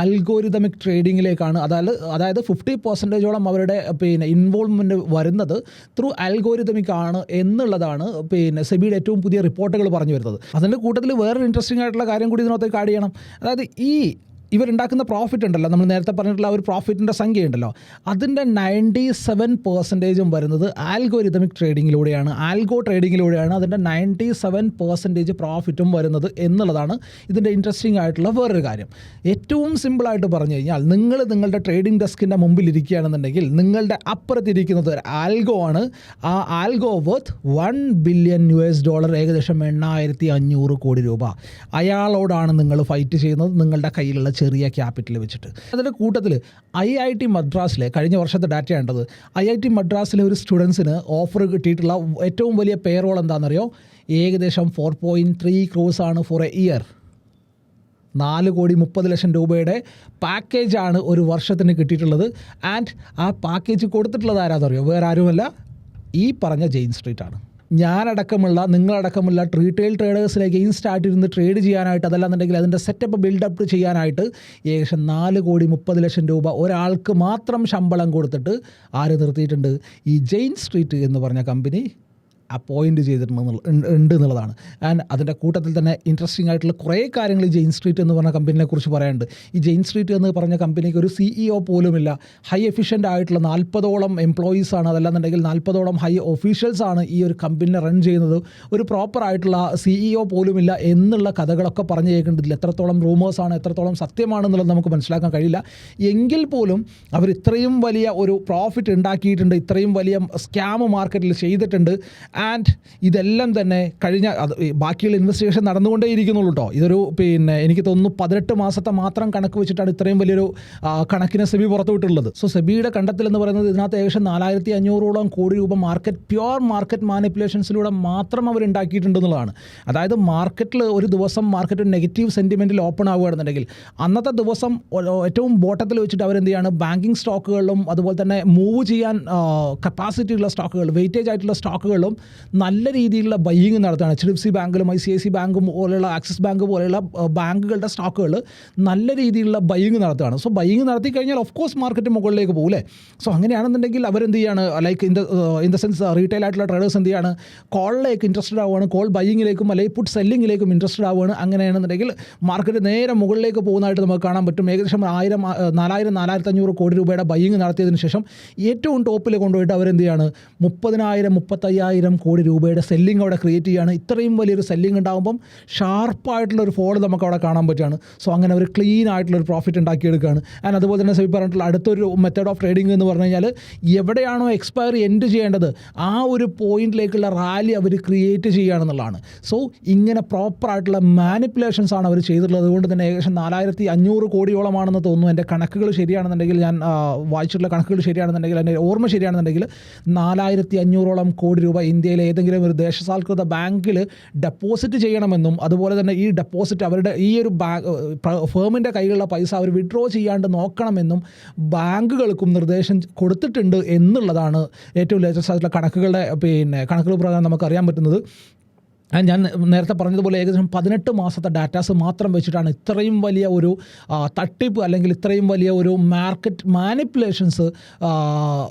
ആൽഗോരിതമിക് ട്രേഡിങ്ങിലേക്കാണ് അതായത് അതായത് ഫിഫ്റ്റി പെർസെന്റേജോളം അവരുടെ പിന്നെ ഇൻവോൾവ്മെന്റ് വരുന്നത് ത്രൂ ആൽഗോരിതമിക് ആണ് എന്നുള്ളതാണ് പിന്നെ സെബിയുടെ ഏറ്റവും പുതിയ റിപ്പോർട്ടുകൾ പറഞ്ഞു വരുന്നത്. അതിന്റെ കൂട്ടത്തിൽ വേറൊരു ഇൻട്രസ്റ്റിംഗ് ആയിട്ടുള്ള കാര്യം കൂടി ഇതിനകത്തേക്ക് ആഡ് ചെയ്യണം. അതായത് ഈ ഇവരുണ്ടാക്കുന്ന പ്രോഫിറ്റ് ഉണ്ടല്ലോ. നമ്മൾ നേരത്തെ പറഞ്ഞിട്ടുള്ള ഒരു പ്രോഫിറ്റിന്റെ സംഖ്യ ഉണ്ടല്ലോ അതിന്റെ നയന്റി സെവൻ പെർസെന്റേജും വരുന്നത് ആൽഗോരിതമിക് ട്രേഡിങ്ങിലൂടെയാണ് ആൽഗോ ട്രേഡിങ്ങിലൂടെയാണ് അതിന്റെ നയന്റി സെവൻ പെർസെന്റേജ് പ്രോഫിറ്റും വരുന്നത് എന്നുള്ളതാണ് ഇതിന്റെ ഇൻട്രസ്റ്റിംഗ് ആയിട്ടുള്ള വേറൊരു കാര്യം. ഏറ്റവും സിമ്പിളായിട്ട് പറഞ്ഞു കഴിഞ്ഞാൽ നിങ്ങൾ നിങ്ങളുടെ ട്രേഡിംഗ് ഡെസ്കിന്റെ മുമ്പിൽ ഇരിക്കുകയാണെന്നുണ്ടെങ്കിൽ നിങ്ങളുടെ അപ്പുറത്തിരിക്കുന്നത് ഒരു ആൽഗോ ആണ്. ആ algo worth one billion U S dollar ഏകദേശം എണ്ണായിരത്തി അഞ്ഞൂറ് കോടി രൂപ. അയാളോടാണ് നിങ്ങൾ ഫൈറ്റ് ചെയ്യുന്നത്. നിങ്ങളുടെ കയ്യിലുള്ള ചെറിയ ക്യാപിറ്റൽ വെച്ചിട്ട്. അതിന്റെ കൂട്ടത്തിൽ ഐ ഐ ടി മദ്രാസിലെ കഴിഞ്ഞ വർഷത്തെ ഡാറ്റ ഉണ്ടത് ഐ ഐ ടി മദ്രാസിലെ ഒരു സ്റ്റുഡൻസിന് ഓഫർ കിട്ടിയിട്ടുള്ള ഏറ്റവും വലിയ പേറോൾ എന്താണെന്നറിയോ? ഏകദേശം ഫോർ പോയിന്റ് ത്രീ ക്രോസ് ആണ് ഫോർ എ ഇയർ നാല് കോടി മുപ്പത് ലക്ഷം രൂപയുടെ പാക്കേജാണ് ഒരു വർഷത്തിന് കിട്ടിയിട്ടുള്ളത്. ആൻഡ് ആ പാക്കേജ് കൊടുത്തിട്ടുള്ളത് ആരാന്നറിയോ? വേറെ ആരുമല്ല. ഈ പറഞ്ഞ ജെയിൻ സ്ട്രീറ്റ് ആണ്. ഞാനടക്കമുള്ള നിങ്ങളടക്കമുള്ള റീറ്റെയിൽ ട്രേഡേഴ്സിലേക്ക് സ്റ്റാർട്ട് ഇരുന്ന് ട്രേഡ് ചെയ്യാനായിട്ട് അതല്ലാന്നുണ്ടെങ്കിൽ അതിന്റെ സെറ്റപ്പ് ബിൽഡപ്പ് ചെയ്യാനായിട്ട് ഏകദേശം നാല് കോടി മുപ്പത് ലക്ഷം രൂപ ഒരാൾക്ക് മാത്രം ശമ്പളം കൊടുത്തിട്ട് ആര് നിർത്തിയിട്ടുണ്ട്? ഈ ജെയിൻ സ്ട്രീറ്റ് എന്ന് പറഞ്ഞ കമ്പനി അപ്പോയിന്റ് ചെയ്തിട്ടുണ്ട് ഉണ്ട് എന്നുള്ളതാണ് ആൻഡ് അതിന്റെ കൂട്ടത്തിൽ തന്നെ ഇൻട്രസ്റ്റിംഗ് ആയിട്ടുള്ള കുറേ കാര്യങ്ങൾ ഈ ജെയിൻ സ്ട്രീറ്റ് എന്ന് പറഞ്ഞ കമ്പനിനെ കുറിച്ച് പറയാനുണ്ട്. ഈ ജെയിൻ സ്ട്രീറ്റ് എന്ന് പറഞ്ഞ കമ്പനിക്ക് ഒരു സിഇഒ പോലുമില്ല. ഹൈ എഫിഷ്യന്റ് ആയിട്ടുള്ള നാൽപ്പതോളം എംപ്ലോയീസ് ആണ്. അതല്ലാന്നുണ്ടെങ്കിൽ നാൽപ്പതോളം ഹൈ ഒഫീഷ്യൽസ് ആണ് ഈ ഒരു കമ്പനിനെ റൺ ചെയ്യുന്നത്. ഒരു പ്രോപ്പർ ആയിട്ടുള്ള സിഇഒ പോലുമില്ല എന്നുള്ള കഥകളൊക്കെ പറഞ്ഞു കേൾക്കേണ്ടതിൽ എത്രത്തോളം റൂമേഴ്സ് ആണ് എത്രത്തോളം സത്യമാണെന്നുള്ളത് നമുക്ക് മനസ്സിലാക്കാൻ കഴിയില്ല. എങ്കിൽ പോലും അവർ ഇത്രയും വലിയ ഒരു പ്രോഫിറ്റ് ഉണ്ടാക്കിയിട്ടുണ്ട് ഇത്രയും വലിയ സ്കാം മാർക്കറ്റിൽ ചെയ്തിട്ടുണ്ട്. ആൻഡ് ഇതെല്ലാം തന്നെ കഴിഞ്ഞ ബാക്കിയുള്ള ഇൻവെസ്റ്റിഗേഷൻ നടന്നുകൊണ്ടേ ഇരിക്കുന്നുള്ളൂ കേട്ടോ ഇതൊരു പിന്നെ എനിക്ക് തോന്നുന്നു പതിനെട്ട് മാസത്തെ മാത്രം കണക്ക് വെച്ചിട്ടാണ് ഇത്രയും വലിയൊരു കണക്കിന് കണക്കിനെ സെബി പുറത്തുവിട്ടുള്ളത് സോ സെബിയുടെ കണ്ടെത്തൽ എന്ന് പറയുന്നത് ഇതിനകത്ത് ഏകദേശം നാലായിരത്തി അഞ്ഞൂറോളം കോടി രൂപ മാർക്കറ്റ് പ്യുവർ മാർക്കറ്റ് മാനിപ്പുലേഷൻസിലൂടെ മാത്രം അവർ ഉണ്ടാക്കിയിട്ടുണ്ടെന്നുള്ളതാണ് അതായത് മാർക്കറ്റിൽ ഒരു ദിവസം മാർക്കറ്റ് നെഗറ്റീവ് സെന്റിമെന്റിൽ ഓപ്പൺ ആവുകയാണെന്നുണ്ടെങ്കിൽ അന്നത്തെ ദിവസം ഏറ്റവും ബോട്ടത്തിൽ വെച്ചിട്ട് അവരെന്ത് ചെയ്യാണ്? ബാങ്കിങ് സ്റ്റോക്കുകളിലും അതുപോലെ തന്നെ മൂവ് ചെയ്യാൻ കപ്പാസിറ്റി ഉള്ള സ്റ്റോക്കുകൾ വെയിറ്റേജ് ആയിട്ടുള്ള സ്റ്റോക്കുകളിലും നല്ല രീതിയിലുള്ള ബയ്യിങ് നടത്തുകയാണ്. എച്ച് ഡി എഫ് സി ബാങ്കിലും ഐ സി ഐ സി ബാങ്കും പോലെയുള്ള ആക്സിസ് ബാങ്ക് പോലെയുള്ള ബാങ്കുകളുടെ സ്റ്റോക്കുകൾ നല്ല രീതിയിലുള്ള ബയ്യിങ് നടത്തുകയാണ്. സോ ബയ്യിങ് നടത്തി കഴിഞ്ഞാൽ ഓഫ് കോഴ്സ് മാർക്കറ്റ് മുകളിലേക്ക് പോകില്ലേ? സോ അങ്ങനെയാണെന്നുണ്ടെങ്കിൽ അവരെന്ത് ചെയ്യാണ് like in the in the sense retail ആയിട്ടുള്ള ട്രേഡേഴ്സ് എന്ത് ചെയ്യാണ് കോളിലേക്ക് ഇൻട്രസ്റ്റഡ് ആവുകയാണ്. കോൾ ബയ്യിങ്ങിലേക്കും അല്ലെങ്കിൽ പുട്ട് സെല്ലിങ്ങിലേക്കും ഇൻട്രസ്റ്റഡ് ആവുകയാണ്. അങ്ങനെയാണെന്നുണ്ടെങ്കിൽ മാർക്കറ്റ് നേരെ മുകളിലേക്ക് പോകുന്നതായിട്ട് നമുക്ക് കാണാൻ പറ്റും. ഏകദേശം ആയിരം നാലായിരം നാലായിരത്തി അഞ്ഞൂറ് കോടി രൂപയുടെ ബയ്യിങ് നടത്തിയതിന് ശേഷം ഏറ്റവും ടോപ്പിൽ കൊണ്ടുപോയിട്ട് അവരെന്ത് ചെയ്യാണ് മുപ്പതിനായിരം മുപ്പത്തയ്യായിരം കോടി രൂപയുടെ സെല്ലിംഗ് അവിടെ ക്രിയേറ്റ് ചെയ്യുകയാണ് ഇത്രയും വലിയൊരു സെല്ലിംഗ് ഉണ്ടാകുമ്പം ഷാർപ്പായിട്ടുള്ള ഒരു ഫോൾ നമുക്ക് അവിടെ കാണാൻ പറ്റുകയാണ്. സോ അങ്ങനെ അവർ ക്ലീൻ ആയിട്ടുള്ള ഒരു പ്രോഫിറ്റ് ഉണ്ടാക്കിയെടുക്കുകയാണ്. ആൻഡ് അതുപോലെ തന്നെ സെബി പറഞ്ഞിട്ടുള്ള അടുത്തൊരു മെത്തേഡ് ഓഫ് ട്രേഡിംഗ് എന്ന് പറഞ്ഞു കഴിഞ്ഞാൽ എവിടെയാണോ എക്സ്പയറി എൻഡ് ചെയ്യേണ്ടത് ആ ഒരു പോയിന്റിലേക്കുള്ള റാലി അവർ ക്രിയേറ്റ് ചെയ്യുകയാണെന്നുള്ളതാണ്. സോ ഇങ്ങനെ പ്രോപ്പറായിട്ടുള്ള മാനിപ്പുലേഷൻസ് ആണ് അവർ ചെയ്തിട്ടുള്ളത്. അതുകൊണ്ട് തന്നെ ഏകദേശം നാലായിരത്തി അഞ്ഞൂറ് കോടിയോളമാണെന്ന് തോന്നുന്നു. എന്റെ കണക്കുകൾ ശരിയാണെന്നുണ്ടെങ്കിൽ ഞാൻ വായിച്ചിട്ടുള്ള കണക്കുകൾ ശരിയാണെന്നുണ്ടെങ്കിൽ എന്റെ ഓർമ്മ ശരിയാണെന്നുണ്ടെങ്കിൽ നാലായിരത്തി അഞ്ഞൂറോളം കോടി രൂപ ഇന്ത്യയിലെ ഏതെങ്കിലും ഒരു ദേശസാൽകൃത ബാങ്കിൽ ഡെപ്പോസിറ്റ് ചെയ്യണമെന്നും അതുപോലെ തന്നെ ഈ ഡെപ്പോസിറ്റ് അവരുടെ ഈ ഒരു ഫേമിന്റെ കയ്യിലുള്ള പൈസ അവർ വിഡ്രോ ചെയ്യാണ്ട് നോക്കണമെന്നും ബാങ്കുകൾക്കും നിർദ്ദേശം കൊടുത്തിട്ടുണ്ട് എന്നുള്ളതാണ് ഏറ്റവും ലേറ്റസ്റ്റ് ആയിട്ടുള്ള കണക്കുകളുടെ പിന്നെ കണക്കുകൾ പ്രകാരം നമുക്ക് അറിയാൻ പറ്റുന്നത്. ഞാൻ നേരത്തെ പറഞ്ഞതുപോലെ ഏകദേശം പതിനെട്ട് മാസത്തെ ഡാറ്റാസ് മാത്രം വെച്ചിട്ടാണ് ഇത്രയും വലിയ ഒരു തട്ടിപ്പ് അല്ലെങ്കിൽ ഇത്രയും വലിയ ഒരു മാർക്കറ്റ് മാനിപ്പുലേഷൻസ്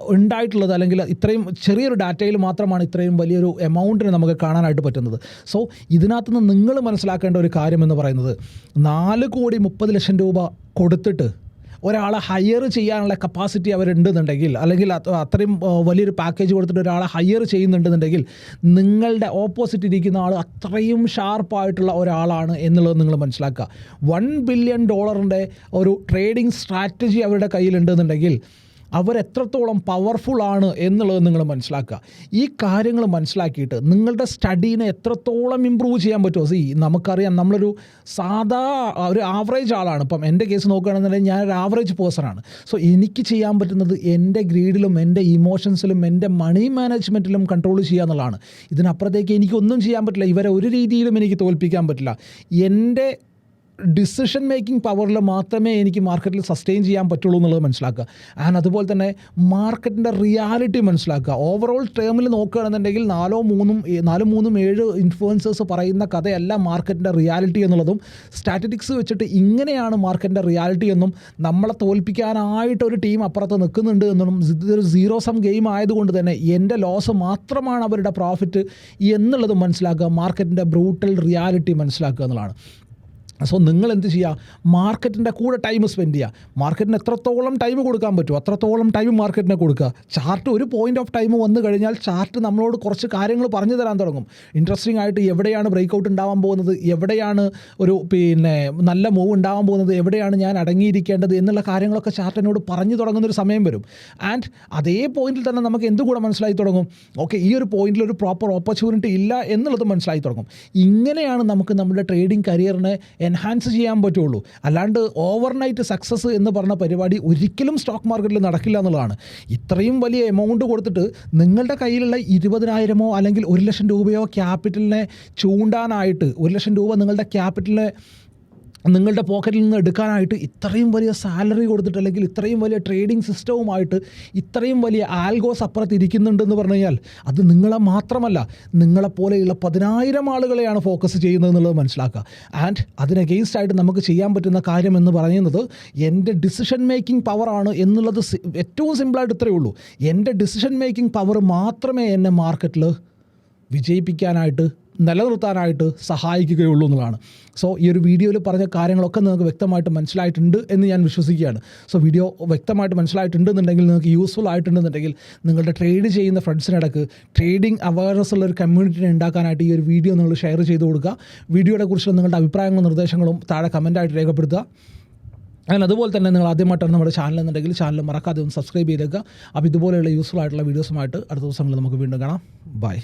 ഉണ്ടായിട്ടുള്ളത് അല്ലെങ്കിൽ ഇത്രയും ചെറിയൊരു ഡാറ്റയിൽ മാത്രമാണ് ഇത്രയും വലിയൊരു എമൗണ്ടിന് നമുക്ക് കാണാനായിട്ട് പറ്റുന്നത്. സോ ഇതിനകത്ത് നിന്ന് നിങ്ങൾ മനസ്സിലാക്കേണ്ട ഒരു കാര്യം എന്ന് പറയുന്നത് നാല് കോടി മുപ്പത് ലക്ഷം രൂപ കൊടുത്തിട്ട് ഒരാളെ ഹയർ ചെയ്യാനുള്ള കപ്പാസിറ്റി അവരുണ്ടെന്നുണ്ടെങ്കിൽ അല്ലെങ്കിൽ അത് അത്രയും വലിയൊരു പാക്കേജ് കൊടുത്തിട്ട് ഒരാളെ ഹയർ ചെയ്യുന്നുണ്ടെന്നുണ്ടെങ്കിൽ നിങ്ങളുടെ ഓപ്പോസിറ്റ് ഇരിക്കുന്ന ആൾ അത്രയും ഷാർപ്പായിട്ടുള്ള ഒരാളാണ് എന്നുള്ളത് നിങ്ങൾ മനസ്സിലാക്കുക. വൺ ബില്യൺ ഡോളറിന്റെ ഒരു ട്രേഡിംഗ് സ്ട്രാറ്റജി അവരുടെ കയ്യിലുണ്ടെന്നുണ്ടെങ്കിൽ അവരെത്രത്തോളം പവർഫുൾ ആണ് എന്നുള്ളത് നിങ്ങൾ മനസ്സിലാക്കുക. ഈ കാര്യങ്ങൾ മനസ്സിലാക്കിയിട്ട് നിങ്ങളുടെ സ്റ്റഡീനെ എത്രത്തോളം ഇമ്പ്രൂവ് ചെയ്യാൻ പറ്റുമോ? സി നമുക്കറിയാം നമ്മളൊരു സാധാ ഒരു ആവറേജ് ആളാണ്. ഇപ്പം എന്റെ കേസ് നോക്കുകയാണെന്നുണ്ടെങ്കിൽ ഞാൻ ഒരു ആവറേജ് പേഴ്സണാണ് സോ എനിക്ക് ചെയ്യാൻ പറ്റുന്നത് എന്റെ ഗ്രീഡിലും എന്റെ ഇമോഷൻസിലും എന്റെ മണി മാനേജ്മെന്റിലും കൺട്രോൾ ചെയ്യുക എന്നുള്ളതാണ്. ഇതിനപ്പുറത്തേക്ക് എനിക്കൊന്നും ചെയ്യാൻ പറ്റില്ല. ഇവരെ ഒരു രീതിയിലും എനിക്ക് തോൽപ്പിക്കാൻ പറ്റില്ല. എന്റെ ഡിസിഷൻ മേക്കിംഗ് പവറിൽ മാത്രമേ എനിക്ക് മാർക്കറ്റിൽ സസ്റ്റെയിൻ ചെയ്യാൻ പറ്റുള്ളൂ എന്നുള്ളത് മനസ്സിലാക്കുക. ആൻഡ് അതുപോലെ തന്നെ മാർക്കറ്റിന്റെ റിയാലിറ്റി മനസ്സിലാക്കുക. ഓവറോൾ ടേമിൽ നോക്കുകയാണെന്നുണ്ടെങ്കിൽ നാലോ മൂന്നും നാലോ മൂന്നും ഏഴ് ഇൻഫ്ലുവൻസേഴ്സ് പറയുന്ന കഥയല്ല മാർക്കറ്റിന്റെ റിയാലിറ്റി എന്നുള്ളതും. സ്റ്റാറ്റിറ്റിക്സ് വെച്ചിട്ട് ഇങ്ങനെയാണ് മാർക്കറ്റിന്റെ റിയാലിറ്റി എന്നും നമ്മളെ തോൽപ്പിക്കാനായിട്ട് ഒരു ടീം അപ്പുറത്ത് നിൽക്കുന്നുണ്ട് എന്നും ഇതൊരു സീറോ സം ഗെയിം ആയതുകൊണ്ട് തന്നെ എന്റെ ലോസ് മാത്രമാണ് അവരുടെ പ്രോഫിറ്റ് എന്നുള്ളതും മനസ്സിലാക്കുക. മാർക്കറ്റിന്റെ ബ്രൂട്ടൽ റിയാലിറ്റി മനസ്സിലാക്കുക എന്നുള്ളതാണ്. സോ നിങ്ങൾ എന്ത് ചെയ്യുക മാർക്കറ്റിന്റെ കൂടെ ടൈം സ്പെൻഡ് ചെയ്യുക മാർക്കറ്റിന് എത്രത്തോളം ടൈം കൊടുക്കാൻ പറ്റുമോ അത്രത്തോളം ടൈം മാർക്കറ്റിനെ കൊടുക്കുക. ചാർട്ട് ഒരു പോയിന്റ് ഓഫ് ടൈം വന്നു കഴിഞ്ഞാൽ ചാർട്ട് നമ്മളോട് കുറച്ച് കാര്യങ്ങൾ പറഞ്ഞു തരാൻ തുടങ്ങും. ഇൻട്രസ്റ്റിംഗ് ആയിട്ട് എവിടെയാണ് ബ്രേക്ക് ഔട്ട് ഉണ്ടാവാൻ പോകുന്നത് എവിടെയാണ് ഒരു പിന്നെ നല്ല മൂവ് ഉണ്ടാവാൻ പോകുന്നത് എവിടെയാണ് ഞാൻ അടങ്ങിയിരിക്കേണ്ടത് എന്നുള്ള കാര്യങ്ങളൊക്കെ ചാർട്ട് എന്നോട് പറഞ്ഞു തുടങ്ങുന്ന ഒരു സമയം വരും. ആൻഡ് അതേ പോയിന്റിൽ തന്നെ നമുക്ക് എന്തുകൂടെ മനസ്സിലായി തുടങ്ങും? ഓക്കെ ഈ ഒരു പോയിന്റിൽ ഒരു പ്രോപ്പർ ഓപ്പർച്യൂണിറ്റി ഇല്ല എന്നുള്ളത് മനസ്സിലായി തുടങ്ങും. ഇങ്ങനെയാണ് നമുക്ക് നമ്മുടെ ട്രേഡിംഗ് കരിയറിനെ എൻഹാൻസ് ചെയ്യാൻ പറ്റുള്ളൂ. അല്ലാണ്ട് ഓവർനൈറ്റ് സക്സസ് എന്ന് പറഞ്ഞ പരിപാടി ഒരിക്കലും സ്റ്റോക്ക് മാർക്കറ്റിൽ നടക്കില്ല എന്നുള്ളതാണ്. ഇത്രയും വലിയ എമൗണ്ട് കൊടുത്തിട്ട് നിങ്ങളുടെ കയ്യിലുള്ള ഇരുപതിനായിരമോ അല്ലെങ്കിൽ ഒരു ലക്ഷം രൂപയോ ക്യാപിറ്റലിനെ ചൂണ്ടാനായിട്ട് ഒരു ലക്ഷം രൂപ നിങ്ങളുടെ ക്യാപിറ്റലിനെ നിങ്ങളുടെ പോക്കറ്റിൽ നിന്ന് എടുക്കാനായിട്ട് ഇത്രയും വലിയ സാലറി കൊടുത്തിട്ട് അല്ലെങ്കിൽ ഇത്രയും വലിയ ട്രേഡിംഗ് സിസ്റ്റവുമായിട്ട് ഇത്രയും വലിയ ആൽഗോസ് അപ്പുറത്ത് ഇരിക്കുന്നുണ്ടെന്ന് പറഞ്ഞു കഴിഞ്ഞാൽ അത് നിങ്ങളെ മാത്രമല്ല നിങ്ങളെപ്പോലെയുള്ള പതിനായിരം ആളുകളെയാണ് ഫോക്കസ് ചെയ്യുന്നത് എന്നുള്ളത് മനസ്സിലാക്കുക. ആൻഡ് അതിന് അഗെയിൻസ്റ്റ് ആയിട്ട് നമുക്ക് ചെയ്യാൻ പറ്റുന്ന കാര്യം എന്ന് പറയുന്നത് എന്റെ ഡിസിഷൻ മേക്കിംഗ് പവറാണ് എന്നുള്ളത് ഏറ്റവും സിമ്പിളായിട്ട് ഇത്രയേ ഉള്ളൂ. എന്റെ ഡിസിഷൻ മേക്കിംഗ് പവർ മാത്രമേ എന്നെ മാർക്കറ്റിൽ വിജയിപ്പിക്കാനായിട്ട് നിലനിർത്താനായിട്ട് സഹായിക്കുകയുള്ളൂ എന്നുള്ളതാണ്. സോ ഈ ഒരു വീഡിയോയിൽ പറഞ്ഞ കാര്യങ്ങളൊക്കെ നിങ്ങൾക്ക് വ്യക്തമായിട്ട് മനസ്സിലായിട്ടുണ്ട് എന്ന് ഞാൻ വിശ്വസിക്കുകയാണ്. സോ വീഡിയോ വ്യക്തമായിട്ട് മനസ്സിലായിട്ടുണ്ട് എന്നുണ്ടെങ്കിൽ നിങ്ങൾക്ക് യൂസ്ഫുൾ ആയിട്ടുണ്ടെന്നുണ്ടെങ്കിൽ നിങ്ങളുടെ ട്രേഡ് ചെയ്യുന്ന ഫ്രണ്ട്സിനിടക്ക് ട്രേഡിംഗ് അവയർനെസ് ഉള്ള ഒരു കമ്മ്യൂണിറ്റിനെ ഉണ്ടാക്കാനായിട്ട് ഈ ഒരു വീഡിയോ നിങ്ങൾ ഷെയർ ചെയ്ത് കൊടുക്കുക. വീഡിയോയുടെ കുറിച്ചുള്ള നിങ്ങളുടെ അഭിപ്രായങ്ങളും നിർദ്ദേശങ്ങളും താഴെ കമന്റായിട്ട് രേഖപ്പെടുത്തുക. അങ്ങനെ അതുപോലെ തന്നെ നിങ്ങൾ ആദ്യമായിട്ടാണ് നമ്മുടെ ചാനൽ എന്നുണ്ടെങ്കിൽ ചാനൽ മറക്കാതെ ഒന്ന് സബ്സ്ക്രൈബ് ചെയ്തേക്കുക. അപ്പോൾ ഇതുപോലെയുള്ള യൂസ്ഫുൾ ആയിട്ടുള്ള വീഡിയോസുമായിട്ട് അടുത്ത ദിവസങ്ങളിൽ നമുക്ക് വീണ്ടും കാണാം. ബൈ